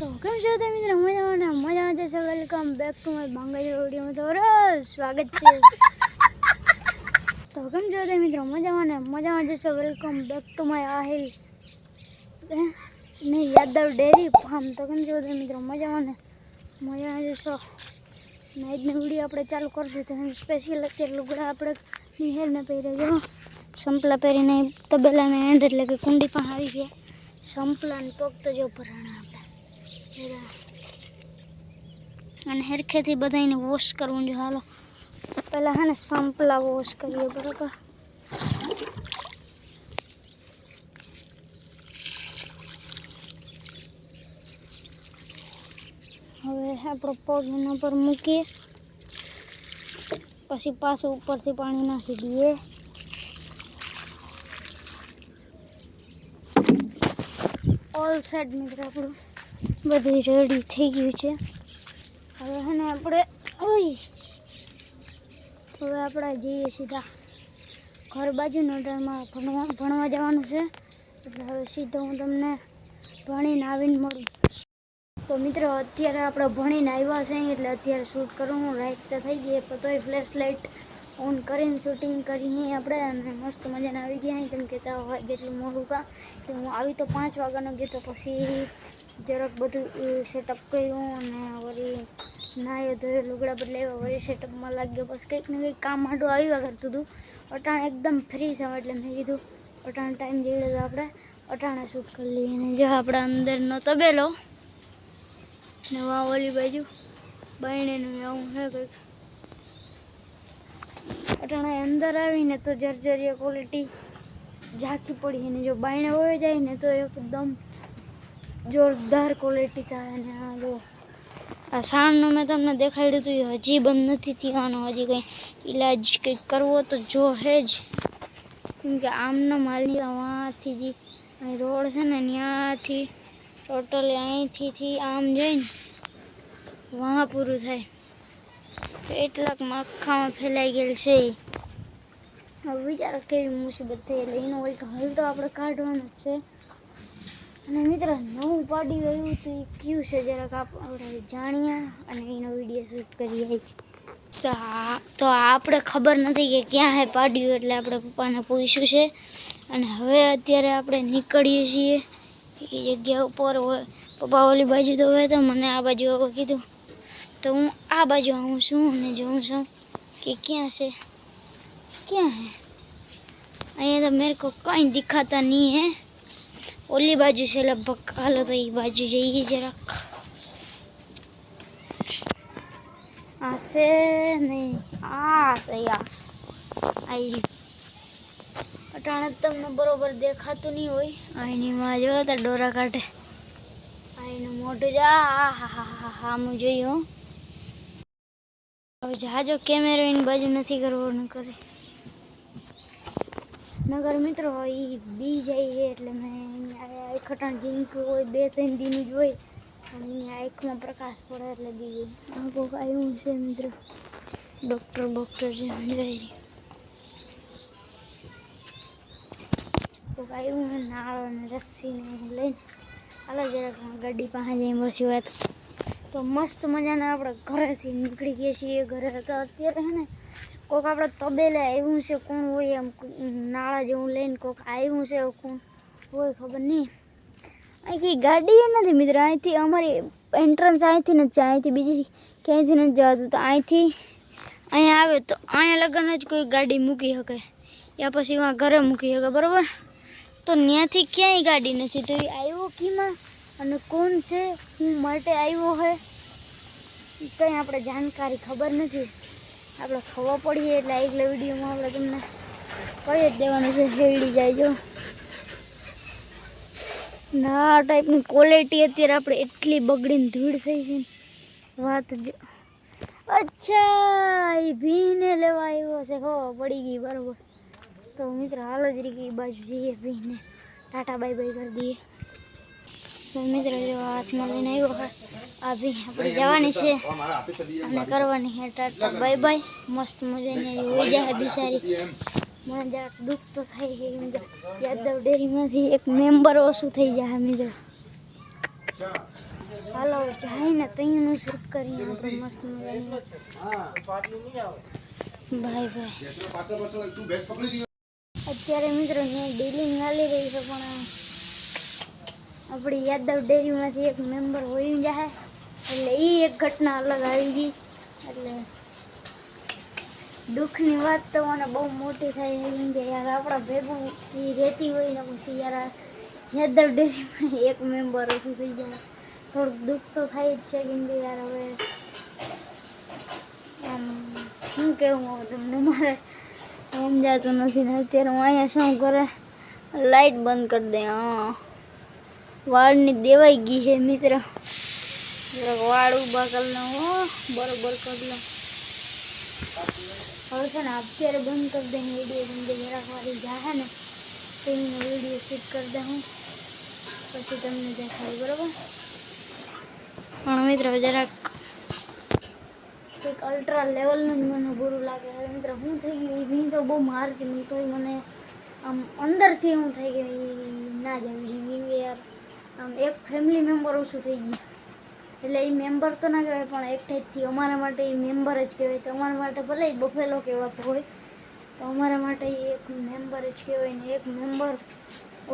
तो कम से कम मित्र मजा आना तो मजा आ वेलकम बैक टू माय स्वागत मजा मजा आ जैसे वेलकम बैक मजा आना मजा आ मैं वीडियो आप चालू कर देते हैं स्पेशल अत्यार पहले जो संपला पहले नहीं तबेला में एंड लगे कुंडी पहाड़ी है संपला ने पोक तो जो पुराना અને હેરખેથી બધાને વોશ કરવું જોઈએ હાલો પહેલાં હા ને સંપલા વોશ કરીએ બરાબર હવે આપણો પગ એના પર મૂકીએ પછી પાછું ઉપરથી પાણી નાખી દઈએ ઓલ સેટ મિત્રો આપણું બધી રેડી થઈ ગયું છે હવે હે ને આપણે ઓય હવે આપણે જઈએ સીધા ઘર બાજુ નોટરમાં ભણવા ભણવા જવાનું છે એટલે હવે સીધો હું તમને ભણીને આવીને મળું તો મિત્રો અત્યારે આપણે ભણીને આવ્યા છે એટલે અત્યારે શૂટ કરું હું રાઈટ તો થઈ ગઈ પણ તોય ફ્લેશ લાઇટ ઓન કરીને શૂટિંગ કરીને આપણે અને મસ્ત મજાને આવી ગયા કેમ કે ત્યાં જેટલું મોડું કા કે હું આવી તો પાંચ વાગ્યાનો ગયો તો પછી જરાક બધું સેટઅપ કર્યું અને વળી નાયો ધોયો લુગડા બદલાવ્યા વળી સેટઅપમાં લાગ્યો બસ કંઈક ને કંઈક કામ હાડું આવ્યા કરતું તું અટાણે એકદમ ફ્રી છે એટલે મેં કીધું અટાણે ટાઈમ જઈ લીધો આપણે અટાણે શૂટ કરી લઈએ અને જો આપણા અંદરનો તબેલો ને વા ઓલી બાજુ બહેણીનું આવું છે કંઈક અટાણે અંદર આવીને તો જર્જરીય ક્વોલિટી ઝાંકી પડી અને જો બાયણે હોય જાય ને તો એકદમ જોરદાર ક્વોલિટી થાય અને આ જો આ સાણનું મેં તમને દેખાડ્યું હતું હજી બંધ નથી થવાનો હજી કંઈ ઈલાજ કંઈક કરવો તો જો હે જ કેમકે આમનો માલી વાંથી જે અહીં રોડ છે ને ત્યાંથી ટોટલી અહીંથી આમ જઈને વાં પૂરું થાય તો એટલાક માખામાં ફેલાઈ ગયેલ છે હવે વિચારો કેવી મુસીબત થયેલી એનો વલ્ટ હલ તો આપણે કાઢવાનો જ છે અને મિત્રો નવું પાડી આવ્યું તો ક્યું છે જરાક આપણે જાણીએ અને એનો વિડીયો શૂટ કરી આવી છે તો તો આપડે ખબર નથી કે ક્યાં છે પાડી એટલે આપણે પપ્પાને પૂછ્યું છે અને હવે અત્યારે આપણે નીકળી છે કે જગ્યા ઉપર પપ્પા ઓલી બાજુ તો હવે તો મને આ બાજુઓ કીધું તો હું આ બાજુ આવું છું અને જોઉં છું કે શું છે શું છે અહી તો મેરેકો કંઈ દેખાતા ની હે ओली बाजू से लगभग हलो तो बाजू जाइए जरा आसे नहीं आसे आस आई अटाणा तो मैं बराबर देखा तो नहीं हुई आई नहीं मैं जो तो डोरा काटे आई ना मोट जा हा हा हा हा हा मुझे यूँ जहाज कैमेरा इन बाजू नहीं करवा करे नगर मित्र हो ई बी जय है એટલે મેં આય આય ખટણ જિંક કોઈ બે ત્રણ દી નું જોય અને એને આયક માં પ્રકાશ પડ એટલે દીધું ગયો કાયું સેન્દ્ર ડોક્ટર ડોક્ટર જે હારે તો કાયું નાળો ને रस्सी ને હું લઈ આલે જ ગડડી પાહા જે મસી વાત તો મસ્ત મજા ને આપણે ઘરે થી નીકળી ગયસી એ ઘરે તો અત્યારે રહેને કોક આપડે તબેલા એવું છે કોણ હોય નળા જેવું લઈને કોક આયું છે એ કોણ કોઈ ખબર નહી આઈ ગઈ ગાડી નથી મિત્રો આથી અમારી એન્ટ્રન્સ આથી ને ચાહીતી બીજી ક્યાં જવાનું તો આથી આયા આવે તો આયા લગન જ કોઈ ગાડી મૂકી શકે ત્યાર પછી વા ઘરે મૂકી શકે બરોબર તો ન્યાથી ક્યાંય ગાડી નથી તું આયો કીમાં અને કોણ છે હું માર્કેટ આયો હોય કાંય આપણે જાણકારી ખબર નથી આબલો ફોવો પડીએ નાઈકલા વિડિયો માં આપણે તમને કઈ જ દેવાનું છે હેડી જાજો ના આ ટાઈપ ની ક્વોલિટી અત્યારે આપણે એટલી બગડીન ધીડ થઈ છે વાત જો અચ્છા વી ને લેવાયો છે હો પડી ગઈ બરોબર તો મિત્રો હાલ જ રહી ગઈ બાજુ વી ને टाटा બાય બાય કરી દઈએ મિત્રો જો હાથમાં લઈને આવ્યો હોય આ આપણે જવાની છે અને કરવાની છે ટાટા બાય બાય મસ્ત મજાની હોય જાય બિચારી મને જરાક દુઃખ તો થાય છે યાદવ ડેરીમાંથી એક મેમ્બર ઓછું થઈ જાય મિત્રો હાલો જાય જઈને તૈયારનું શૂટ કરીએ આપણે મસ્ત મજાની બાય બાય અત્યારે મિત્રો ને ડીલિંગ હાલી રહી છે પણ अपनी यादव डेरी में से तो एक मेंबर हो जाए ए एक घटना अलग आई गई दुखनी बात तो मैंने बहुत मोटी थी यार अपना भेगू रहती हुई पी यार यादव डेरी में एक मेंबर ओसू थी जाए थोड़ा दुख तो थी अच्छा कि यार हमें શું કેવું હું તમને મારે સમજાતું નથી અત્યારે હું અહીંયા શું કરે લાઇટ બંધ વાળની દેવાઈ ગઈ છે મિત્ર જરાક વાળ ઊભા કરી લઉં હો બરોબર કરી લઉં હવે છે ને અત્યારે બંધ કરી દઈને વિડીયો તમને જરાક વાળી જાહે ને તો એનો વિડીયો શૂટ કરી દઉં પછી તમને દેખાય બરોબર પણ મિત્રો જરાક કંઈક અલ્ટ્રા લેવલનું જ મને બુરું લાગે હવે મિત્ર હું થઈ ગયું નહીં તો બહુ મારતી નહીં તોય મને આમ અંદરથી હું થઈ ગઈ ના જ એમ યાર આમ એક ફેમિલી મેમ્બર ઓછું થઈ ગયું એટલે એ મેમ્બર તો ના કહેવાય પણ એક ટાઈપથી અમારા માટે એ મેમ્બર જ કહેવાય તો અમારા માટે ભલે બફેલો કહેવાતો હોય તો અમારા માટે એ એક મેમ્બર જ કહેવાય ને એક મેમ્બર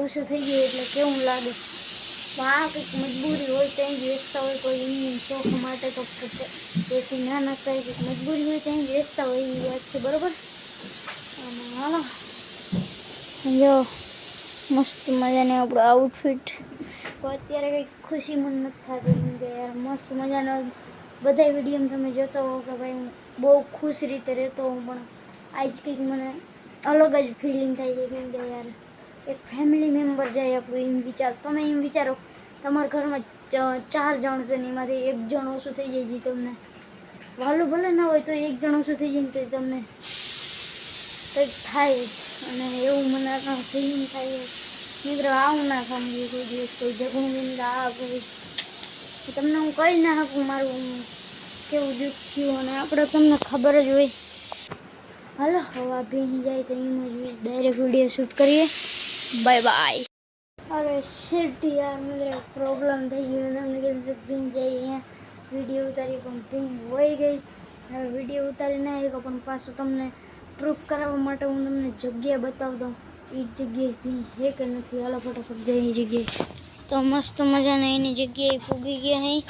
ઓછું થઈ ગયું એટલે કેવું લાગે પણ આ કંઈક મજબૂરી હોય ત્યાં જ વેચતા હોય કોઈ એમની શોખ માટે તો પેસી ના નાખતા હોય કંઈક મજબૂરી હોય ત્યાં જ વેચતા હોય એવી વાત છે બરાબર અને હાલો જો મસ્ત મજાની આપણું આઉટફિટ અત્યારે કંઈક ખુશી મન નથી થતી કે યાર મસ્ત મજાનો બધા વિડીયો તમે જોતા હો કે ભાઈ હું બહુ ખુશ રીતે રહેતો હોઉં પણ આજ કંઈક મને અલગ જ ફિલિંગ થાય છે કેમ કે યાર એક ફેમિલી મેમ્બર જાય આપણું એમ વિચાર તમે એમ વિચારો તમારા ઘરમાં ચાર જણ છે ને એમાંથી એક જણ ઓછું થઈ જાય છે તમને વાલું ભલે ના હોય તો એક જણ ઓછું થઈ જાય તો તમને કંઈક થાય અને એવું મને ફિલિંગ થાય મિત્રો આવું ના સમજ્યું કોઈ દિવસ કોઈ જગુમીને આ કોઈ તમને હું કહી ના શકું મારું કેવું દુઃખ થયું અને આપણે તમને ખબર જ હોય હાલો હવા ભીની જાય તો એમ જ ડાયરેક્ટ વિડીયો શૂટ કરીએ બાય બાય અરે શિટ યાર મને પ્રોબ્લેમ થઈ ગયો તમને કીધું ભીંજ જાય અહીંયા વિડીયો ઉતારી પણ ભીંજ હોઈ ગઈ હવે વિડીયો ઉતારી ના આવ્યો પણ પાછું તમને પ્રૂફ કરાવવા માટે હું તમને જગ્યા બતાવતો એ જગ્યાએ હે કે નથી હાલો જગ્યાએ તો મસ્ત મજાના એની જગ્યાએ ફૂગી ગયા અહીં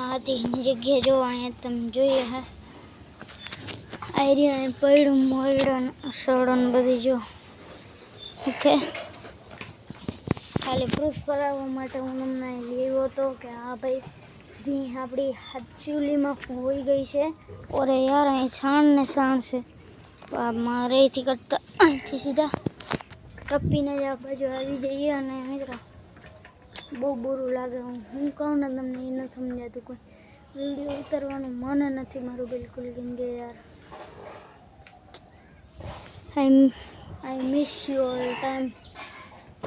આ હતી એની જગ્યાએ જો અહીંયા તમે જોઈએ હા આયરિયા પડ્યું મોરડન સડન બધી જો ઓકે ખાલી પ્રૂફ કરાવવા માટે હું તમને લેવો હતો કે હા ભાઈ ભીં આપણી હાચુલીમાં ફોઈ ગઈ છે ઓરે યાર અહીં છાણ ને છાણ છે મારેથી કરતા અહીંથી સીધા કપ્પીને જ આ બાજુ આવી જઈએ અને મિત્રો બહુ બોરું લાગે હું હું કહું ને તમને એ નથી સમજાતું કોઈ વિડીયો ઉતારવાનું મન નથી મારું બિલકુલ કેમ કે યાર I I miss you all time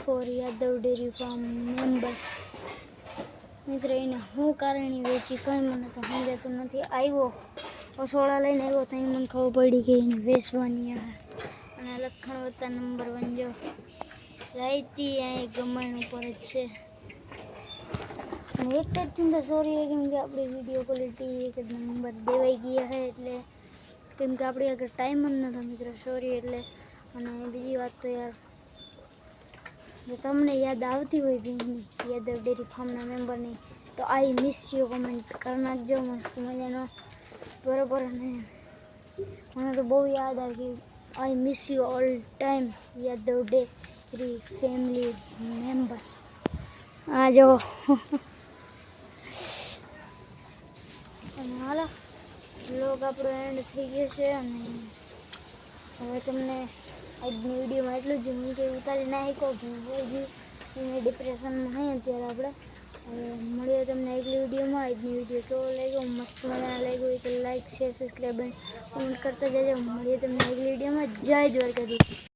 for Yadav dairy farm member મિત્રો એને હું કારણે વેચી કંઈ મને તો સમજાતું નથી આવ્યો સોળા લઈને આવ્યો તો મને ખબર પડી કે એને વેચવાની આ અને લખણ વત્તા નંબર વન જો રાયતી અહીં ગમણ ઉપર જ છે એક જ ચિંતા સોરી કેમ કે આપણી વિડીયો ક્વોલિટી એક જ નંબર દેવાઈ ગયા છે એટલે કેમ કે આપણી આગળ ટાઈમ જ નહોતો મિત્રો સોરી એટલે અને બીજી વાત તો યાર જો તમને યાદ આવતી હોય ભીંજની યાદવ ડેરી ફાર્મના મેમ્બરની તો આઈ મિસ યુ કમેન્ટ કરી નાખજો મસ્ત મજાનો બરોબર અને મને તો બહુ યાદ આવી I miss you all time the other day every family member આ જો હાલો બ્લોગ આપણો એન્ડ થઈ ગયો છે અને હવે તમને આજની વિડીયોમાં એટલું જ હું કે ઉતારી નાખી કહું ડિપ્રેશનમાં હોય અત્યારે આપણે मैं तमने एक विडियो में आज वीडियो केव लगे मस्त मजा लगे हुई तो लाइक शेयर सब्सक्राइब कमेंट करता जाए मैं तमने एक वीडियो में जय द्वारका दी